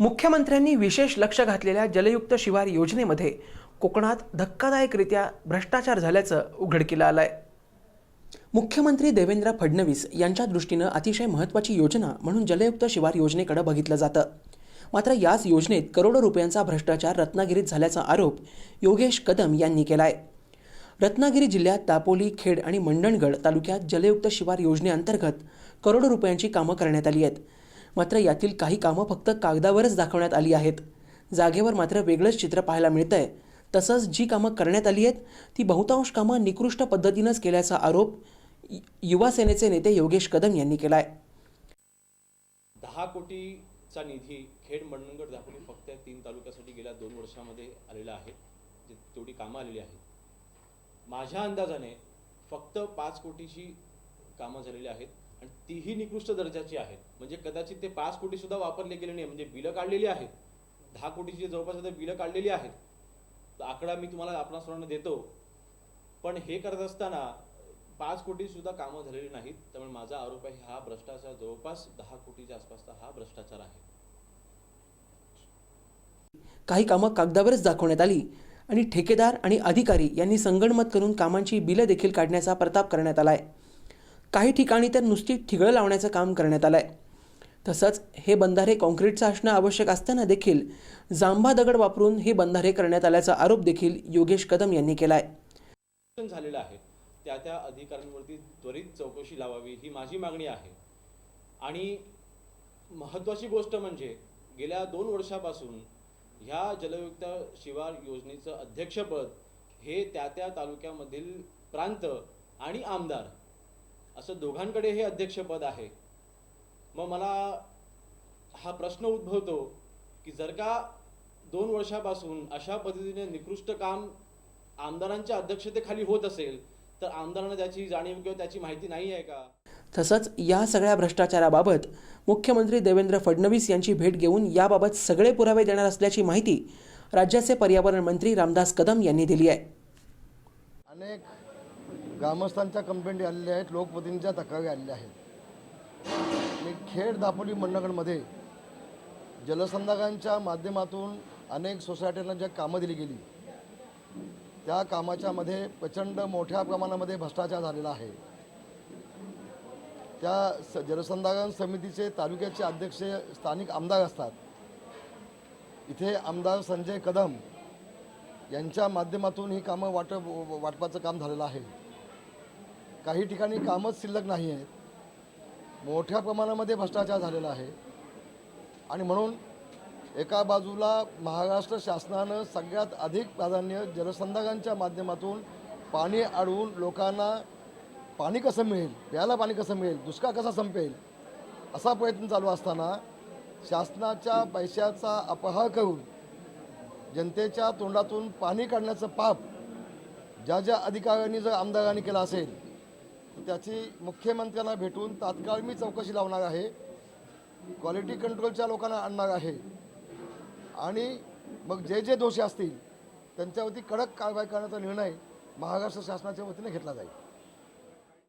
मुख्यमंत्र्यांनी विशेष लक्ष घातलेल्या जलयुक्त शिवार योजनेमध्ये कोकणात धक्कादायकरित्या भ्रष्टाचार झाल्याचं उघडकीला आहे मुख्यमंत्री देवेंद्र फडणवीस यांच्या दृष्टीनं अतिशय महत्त्वाची योजना म्हणून जलयुक्त शिवार योजनेकडे बघितलं जातं. मात्र याच योजनेत करोडो रुपयांचा भ्रष्टाचार रत्नागिरीत झाल्याचा आरोप योगेश कदम यांनी केलाय. रत्नागिरी जिल्ह्यात दापोली खेड आणि मंडणगड तालुक्यात जलयुक्त शिवार योजनेअंतर्गत करोडो रुपयांची कामं करण्यात आली आहेत. मात्र यातील काही कामं फक्त कागदावरच दाखवण्यात आली आहेत. जागेवर मात्र वेगळंच चित्र पाहायला मिळतंय. तसंच जी कामं करण्यात आली आहेत ती बहुतांश कामं निकृष्ट पद्धतीनंच केल्याचा आरोप युवा सेनेचे नेते योगेश कदम यांनी केला आहे दहा कोटीचा निधी खेड मंडणगड दाखवली फक्त तीन तालुक्यासाठी गेल्या दोन वर्षामध्ये आलेला आहे जे तेवढी कामं आलेली आहेत. माझ्या अंदाजाने फक्त पाच कोटीची कामं झालेली आहेत. आणि तीही निकृष्ट दर्जाची आहेत. म्हणजे कदाचित ते पाच कोटी सुद्धा वापरले गेले नाही. म्हणजे बिलं काढलेली आहेत. दहा कोटीची जवळपास आता बिलं काढलेली आहेत. आकडा मी तुम्हाला आपणा सर्वांना देतो. पण हे करत असताना पाच कोटी सुद्धा कामं झालेली नाहीत. त्यामुळे माझा आरोप आहे हा भ्रष्टाचार जवळपास दहा कोटीच्या आसपासचा हा भ्रष्टाचार आहे. काही कामं कागदावरच दाखवण्यात आली. आणि ठेकेदार आणि अधिकारी यांनी संगणमत करून कामांची बिलं देखील काढण्याचा प्रताप करण्यात आलाय. काही ठिकाणी तर नुसती ठिगळं लावण्याचं काम करण्यात आलंय. तसंच हे बंधारे कॉन्क्रीटचं असणं आवश्यक असताना देखील जांभा दगड वापरून हे बंधारे करण्यात आल्याचा आरोप देखील योगेश कदम यांनी केला आहे झालेलं आहे. त्या त्या अधिकाऱ्यांवरती त्वरित चौकशी लावावी ही माझी मागणी आहे. आणि महत्त्वाची गोष्ट म्हणजे गेल्या दोन वर्षापासून ह्या जलयुक्त शिवार योजनेचं अध्यक्षपद हे त्या त्या तालुक्यामधील प्रांत आणि आमदार असं दोघांकडे हे अध्यक्षपद आहे. मग मला हा प्रश्न उद्भवतो की जर का दोन वर्षापासून अशा पद्धतीने निकृष्ट काम आमदारांच्या अध्यक्षतेखाली होत असेल तर आमदारांना त्याची जाणीव किंवा त्याची माहिती नाही आहे का? तसंच या सगळ्या भ्रष्टाचाराबाबत मुख्यमंत्री देवेंद्र फडणवीस यांची भेट घेऊन याबाबत सगळे पुरावे देणार असल्याची माहिती राज्याचे पर्यावरण मंत्री रामदास कदम यांनी दिली आहे. अनेक ग्रामस्थांच्या कंप्लेंटी आलेल्या आहेत लोकप्रतिनिधींच्या तक्रारी आलेल्या आहेत. मी खेड दापोली मंडगडमध्ये जलसंधागांच्या माध्यमातून अनेक सोसायट्यांना ज्या कामं दिली गेली त्या कामाच्यामध्ये प्रचंड मोठ्या प्रमाणामध्ये भ्रष्टाचार झालेला आहे. त्या स जलसंधारण समितीचे तालुक्याचे अध्यक्ष स्थानिक आमदार असतात. इथे आमदार संजय कदम यांच्या माध्यमातून ही कामं वाटप वाटपाचं काम झालेलं आहे. काही ठिकाणी कामच शिल्लक नाही आहेत. मोठ्या प्रमाणामध्ये भ्रष्टाचार झालेला आहे. आणि म्हणून एका बाजूला महाराष्ट्र शासनानं सगळ्यात अधिक प्राधान्य जलसंधारांच्या माध्यमातून पाणी अडवून लोकांना पाणी कसं मिळेल प्यायला पाणी कसं मिळेल दुष्काळ कसा संपेल असा प्रयत्न चालू असताना शासनाच्या पैशाचा अपहार करून जनतेच्या तोंडातून पाणी काढण्याचं पाप ज्या ज्या अधिकाऱ्यांनी जर आमदारांनी केलं असेल त्याची मुख्यमंत्र्यांना भेटून तात्काळ मी चौकशी लावणार आहे. क्वालिटी कंट्रोलच्या लोकांना आणणार आहे. आणि मग जे जे दोषी असतील त्यांच्यावरती कडक कारवाई करण्याचा निर्णय महाराष्ट्र शासनाच्या वतीने घेतला जाईल.